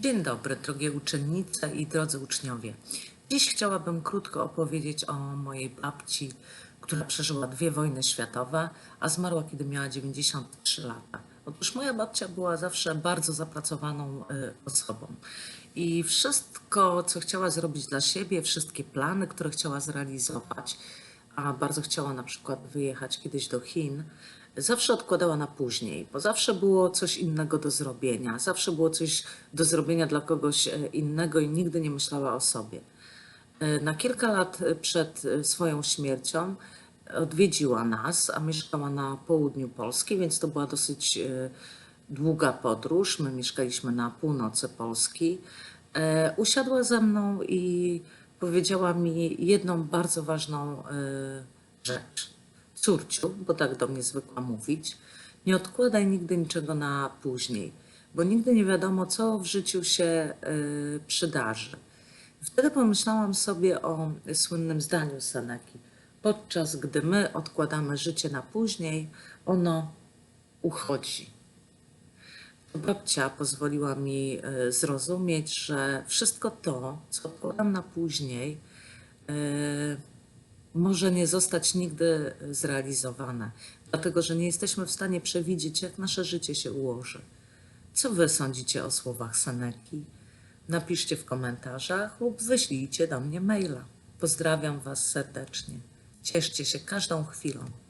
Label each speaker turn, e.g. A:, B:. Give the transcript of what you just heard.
A: Dzień dobry, drogie uczennice i drodzy uczniowie. Dziś chciałabym krótko opowiedzieć o mojej babci, która przeżyła dwie wojny światowe, a zmarła, kiedy miała 93 lata. Otóż moja babcia była zawsze bardzo zapracowaną y, osobą i wszystko, co chciała zrobić dla siebie, wszystkie plany, które chciała zrealizować, a bardzo chciała na przykład wyjechać kiedyś do Chin, zawsze odkładała na później, bo zawsze było coś innego do zrobienia, zawsze było coś do zrobienia dla kogoś e, innego i nigdy nie myślała o sobie. E, Na kilka lat przed e, swoją śmiercią odwiedziła nas, a mieszkała na południu Polski, więc to była dosyć długa podróż. My mieszkaliśmy na północy Polski. Usiadła ze mną i powiedziała mi jedną bardzo ważną e, rzecz. Córciu, bo tak do mnie zwykła mówić, nie odkładaj nigdy niczego na później, bo nigdy nie wiadomo, co w życiu się y, przydarzy. Wtedy pomyślałam sobie o słynnym zdaniu Seneki. Podczas gdy my odkładamy życie na później, ono uchodzi. Babcia pozwoliła mi y, zrozumieć, że wszystko to, co odkładam na później, y, może nie zostać nigdy zrealizowane, dlatego że nie jesteśmy w stanie przewidzieć, jak nasze życie się ułoży. Co wy sądzicie o słowach Seneki? Napiszcie w komentarzach lub wyślijcie do mnie maila. Pozdrawiam was serdecznie. Cieszcie się każdą chwilą.